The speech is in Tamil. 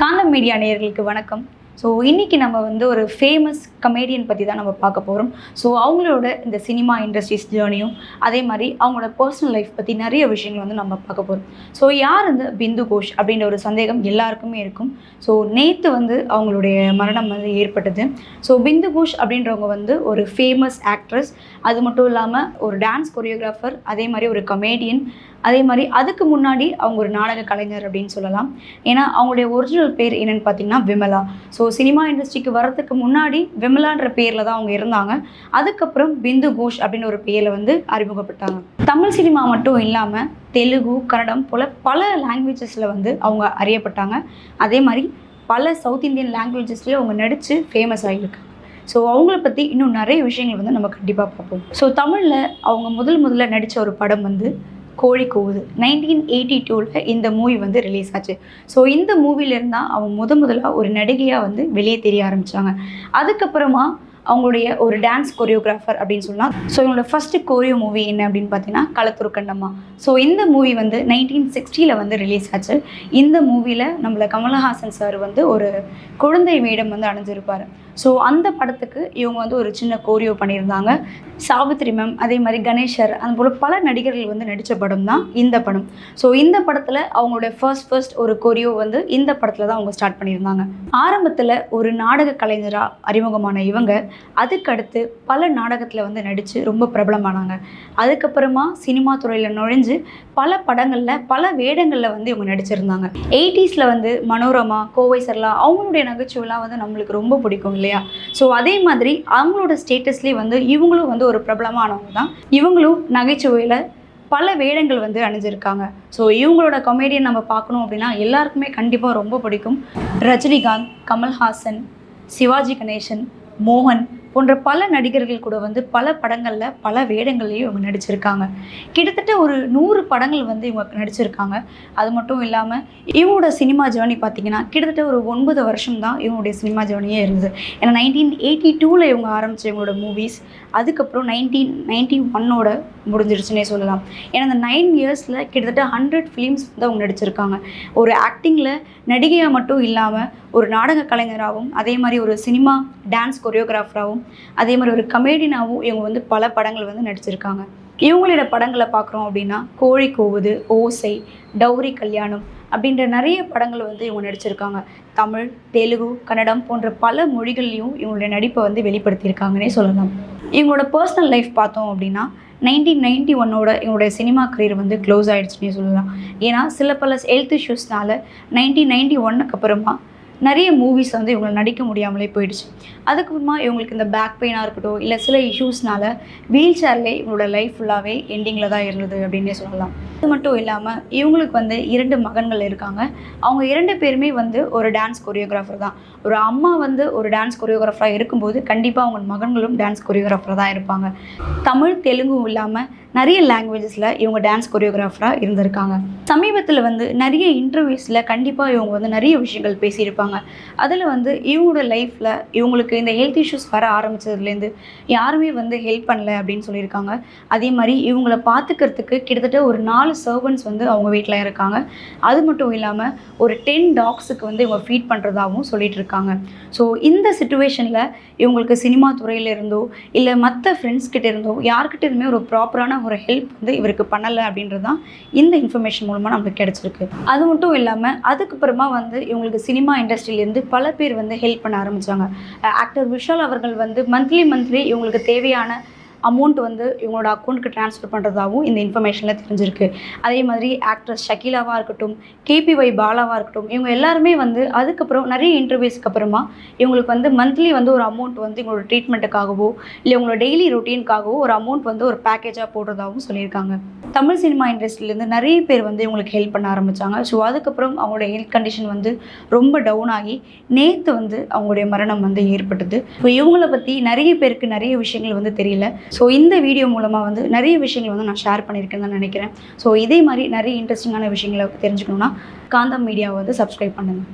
காந்தம் மீடியா நேயர்களுக்கு வணக்கம். ஸோ இன்றைக்கி நம்ம வந்து ஒரு ஃபேமஸ் கமேடியன் பற்றி தான் நம்ம பார்க்க போகிறோம் ஸோ அவங்களோட இந்த சினிமா இண்டஸ்ட்ரீஸ் ஜேர்னியும் அதே மாதிரி அவங்களோட பர்சனல் லைஃப் பற்றி நிறைய விஷயங்கள் வந்து நம்ம பார்க்க போகிறோம் ஸோ யார் இந்த பிந்து கோஷ் அப்படின்ற ஒரு சந்தேகம் எல்லாருக்குமே இருக்கும். ஸோ நேற்று வந்து அவங்களுடைய மரணம் வந்து ஏற்பட்டது. ஸோ பிந்து கோஷ் அப்படின்றவங்க வந்து ஒரு ஃபேமஸ் ஆக்ட்ரஸ் அது மட்டும் இல்லாமல் ஒரு டான்ஸ் கொரியோகிராஃபர் அதே மாதிரி ஒரு கமேடியன் அதே மாதிரி அதுக்கு முன்னாடி அவங்க ஒரு நாடக கலைஞர் அப்படின்னு சொல்லலாம். ஏன்னா அவங்களுடைய ஒரிஜினல் பேர் என்னன்னு பார்த்தீங்கன்னா விமலா. ஸோ சினிமா இண்டஸ்ட்ரிக்கு வரதுக்கு முன்னாடி விமலான்ற பேரில் தான் அவங்க இருந்தாங்க. அதுக்கப்புறம் பிந்து கோஷ் அப்படின்னு ஒரு பேரில் வந்து அறிமுகப்பட்டாங்க. தமிழ் சினிமா மட்டும் இல்லாமல் தெலுங்கு கன்னடம் போல் பல லாங்குவேஜஸில் வந்து அவங்க அறியப்பட்டாங்க. அதே மாதிரி பல சவுத் இந்தியன் லாங்குவேஜஸ்லேயும் அவங்க நடித்து ஃபேமஸ் ஆகியிருக்காங்க ஸோ அவங்கள பற்றி இன்னும் நிறைய விஷயங்கள் வந்து நம்ம கண்டிப்பாக பார்ப்போம். ஸோ தமிழில் அவங்க முதல் முதல்ல நடித்த ஒரு படம் வந்து கோழி கூவுது. நைன்டீன் எயிட்டி டூவில் இந்த மூவி வந்து ரிலீஸ் ஆச்சு. ஸோ இந்த மூவிலேருந்து தான் அவங்க முத முதலாக ஒரு நடிகையாக வந்து வெளியே தெரிய ஆரம்பித்தாங்க அதுக்கப்புறமா அவங்களுடைய ஒரு டான்ஸ் கொரியோகிராஃபர் அப்படின்னு சொல்லலாம். ஸோ இவங்களோட ஃபஸ்ட்டு கோரியோ மூவி என்ன அப்படின்னு பார்த்தீங்கன்னா களத்துரு கண்டம்மா ஸோ இந்த மூவி வந்து நைன்டீன் சிக்ஸ்டியில் வந்து ரிலீஸ் ஆச்சு. இந்த மூவியில் நம்மளை கமலஹாசன் சார் வந்து ஒரு குழந்தை மேடம் வந்து அணிஞ்சிருப்பார். ஸோ அந்த படத்துக்கு இவங்க வந்து ஒரு சின்ன கோரியோ பண்ணியிருந்தாங்க. சாவித்ரி மேம் அதே மாதிரி கணேஷர் அது போல் பல நடிகர்கள் வந்து நடித்த படம் தான் இந்த படம். ஸோ இந்த படத்தில் அவங்களுடைய ஃபர்ஸ்ட் ஃபர்ஸ்ட் ஒரு கொரியோ வந்து இந்த படத்தில் தான் அவங்க ஸ்டார்ட் பண்ணியிருந்தாங்க. ஆரம்பத்தில் ஒரு நாடக கலைஞராக அறிமுகமான இவங்க அதுக்கடுத்து பல நாடகத்தில் வந்து நடித்து ரொம்ப பிரபலமானாங்க. அதுக்கப்புறமா சினிமா துறையில் நுழைஞ்சு பல படங்களில் பல வேடங்களில் வந்து இவங்க நடிச்சிருந்தாங்க. எயிட்டிஸில் வந்து மனோரமா கோவை சர்லா அவங்களுடைய நகைச்சுவைலாம் வந்து நம்மளுக்கு ரொம்ப பிடிக்கும் இல்லையா? ஸோ அதே மாதிரி அவங்களோட ஸ்டேட்டஸ்லேயே வந்து இவங்களும் வந்து ஒரு பிரபலமானவங்க தான். இவங்களும் நகைச்சுவையில் பல வேடங்கள் வந்து அணிஞ்சிருக்காங்க. ஸோ இவங்களோட கமெடியன் நம்ம பார்க்கணும் அப்படின்னா எல்லாருக்குமே கண்டிப்பாக ரொம்ப பிடிக்கும். ரஜினிகாந்த் கமல்ஹாசன் சிவாஜி கணேசன் மோகன் போன்ற பல நடிகர்கள் கூட வந்து பல படங்களில் பல வேடங்கள்லையும் இவங்க நடிச்சிருக்காங்க. கிட்டத்தட்ட ஒரு நூறு படங்கள் வந்து இவங்க நடிச்சிருக்காங்க. அது மட்டும் இல்லாமல் இவங்களோட சினிமா ஜேர்னி பார்த்தீங்கன்னா கிட்டத்தட்ட ஒரு ஒன்பது வருஷம் தான் இவங்களுடைய சினிமா ஜேர்னியே இருந்தது. ஏன்னா நைன்டீன் எயிட்டி டூவில் இவங்க ஆரம்பித்த இவங்களோட மூவிஸ் அதுக்கப்புறம் நைன்டீன் நைன்டி ஒன்னோட முடிஞ்சிருச்சுன்னே சொல்லலாம். ஏன்னா அந்த நைன் இயர்ஸில் கிட்டத்தட்ட ஹண்ட்ரட் ஃபிலிம்ஸ் வந்து அவங்க நடிச்சிருக்காங்க. ஒரு ஆக்டிங்கில் நடிகையாக மட்டும் இல்லாமல் ஒரு நாடக கலைஞராகவும் அதே மாதிரி ஒரு சினிமா டான்ஸ் கொரியோகிராஃபராகவும் அதே மாதிரி ஒரு கமேடியனாகவும் இவங்க வந்து பல படங்கள் வந்து நடிச்சிருக்காங்க. இவங்களோட படங்களை பார்க்குறோம் அப்படின்னா கோழி கோவுது ஓசை டௌரி கல்யாணம் அப்படின்ற நிறைய படங்கள் வந்து இவங்க நடிச்சிருக்காங்க. தமிழ் தெலுங்கு கன்னடம் போன்ற பல மொழிகள்லையும் இவங்களுடைய நடிப்பை வந்து வெளிப்படுத்தியிருக்காங்கன்னே சொல்லலாம். இவங்களோட பர்சனல் லைஃப் பார்த்தோம் அப்படின்னா நைன்டீன் நைன்டி ஒன்னோட இவங்களுடைய சினிமா கரியர் வந்து க்ளோஸ் ஆகிடுச்சுன்னே சொல்லலாம். ஏன்னா சில பல ஹெல்த் இஷ்யூஸ்னால நைன்டீன் நைன்டி ஒன்னுக்கு அப்புறமா நிறைய மூவிஸ் வந்து இவங்களை நடிக்க முடியாமலே போயிடுச்சு. அதுக்கப்புறமா இவங்களுக்கு இந்த பேக் பெயினாக இருக்கட்டும் இல்லை சில இஷ்யூஸ்னால வீல் சேர்லேயே இவங்களோட லைஃப் ஃபுல்லாகவே எண்டிங்கில் தான் இருந்தது அப்படின்னே சொல்லலாம். அது மட்டும் இல்லாமல் இவங்களுக்கு வந்து இரண்டு மகன்கள் இருக்காங்க. அவங்க இரண்டு பேருமே வந்து ஒரு டான்ஸ் கொரியோகிராஃபர் தான். ஒரு அம்மா வந்து ஒரு டான்ஸ் கொரியோகிராஃபராக இருக்கும்போது கண்டிப்பாக அவங்க மகன்களும் டான்ஸ் கொரியோகிராஃபராக தான் இருப்பாங்க. தமிழ் தெலுங்கும் இல்லாமல் நிறைய லாங்குவேஜஸில் இவங்க டான்ஸ் கொரியோகிராஃபராக இருந்திருக்காங்க. சமீபத்தில் வந்து நிறைய இன்டர்வியூஸில் கண்டிப்பாக இவங்க வந்து நிறைய விஷயங்கள் பேசியிருப்பாங்க. அதில் வந்து இவங்களோட லைஃப்பில் இவங்களுக்கு இந்த ஹெல்த் இஷ்யூஸ் வர ஆரம்பித்ததுலேருந்து யாருமே வந்து ஹெல்ப் பண்ணல அப்படின்னு சொல்லியிருக்காங்க. அதே மாதிரி இவங்கள பார்த்துக்கிறதுக்கு கிட்டத்தட்ட ஒரு நாலு சர்வன்ட்ஸ் வந்து அவங்க வீட்டில் இருக்காங்க. அது மட்டும் இல்லாமல் ஒரு டென் டாக்ஸுக்கு வந்து இவங்க ஃபீட் பண்ணுறதாகவும் சொல்லிட்டு இருக்காங்க. ஸோ இந்த சுச்சுவேஷனில் இவங்களுக்கு சினிமா துறையிலிருந்தோ இல்லை மற்ற ஃப்ரெண்ட்ஸ் கிட்ட இருந்தோ யார்கிட்ட இருந்துமே ஒரு ப்ராப்பரான ஒரு ஹெல்ப் வந்து இவருக்கு பண்ணலை அப்படின்றது தான் இந்த இன்ஃபர்மேஷன் மூலமாக நம்மளுக்கு கிடச்சிருக்கு. அது மட்டும் இல்லாமல் அதுக்கப்புறமா வந்து இவங்களுக்கு சினிமா இண்டஸ்ட்ரியிலேருந்து பல பேர் வந்து ஹெல்ப் பண்ண ஆரம்பித்தாங்க ஆக்டர் விஷால் அவர்கள் வந்து மந்த்லி மந்த்லி இவங்களுக்கு தேவையான அமௌண்ட் வந்து இவங்களோட அக்கௌண்ட்டுக்கு ட்ரான்ஸ்ஃபர் பண்ணுறதாகவும் இந்த இன்ஃபர்மேஷனில் தெரிஞ்சிருக்கு. அதே மாதிரி ஆக்ட்ரஸ் ஷக்கீலாவாக இருக்கட்டும் கேபிஒய் பாலாவாக இருக்கட்டும் இவங்க எல்லாருமே வந்து அதுக்கப்புறம் நிறைய இன்டர்வியூஸ்க்கு அப்புறமா இவங்களுக்கு வந்து மந்த்லி வந்து ஒரு அமௌண்ட் வந்து இவங்களோட ட்ரீட்மெண்ட்டுக்காகவோ இல்லை இவங்களோட டெய்லி ரொட்டீனுக்காகவோ ஒரு அமௌண்ட் வந்து ஒரு பேக்கேஜாக போடுறதாகவும் சொல்லியிருக்காங்க. தமிழ் சினிமா இண்டஸ்ட்ரியிலேருந்து நிறைய பேர் வந்து இவங்களுக்கு ஹெல்ப் பண்ண ஆரம்பித்தாங்க ஸோ அதுக்கப்புறம் அவங்களோட ஹெல்த் கண்டிஷன் வந்து ரொம்ப டவுன் ஆகி நேற்று வந்து அவங்களுடைய மரணம் வந்து ஏற்பட்டது. ஸோ இவங்கள பற்றி நிறைய பேருக்கு நிறைய விஷயங்கள் வந்து தெரியல. ஸோ இந்த வீடியோ மூலமாக வந்து நிறைய விஷயங்கள் வந்து நான் ஷேர் பண்ணியிருக்கேன்னு தான் நினைக்கிறேன். ஸோ இதே மாதிரி நிறைய இன்ட்ரெஸ்டிங்கான விஷயங்களை தெரிஞ்சுக்கணுன்னா காந்தம் மீடியாவை வந்து சப்ஸ்கிரைப் பண்ணுங்கள்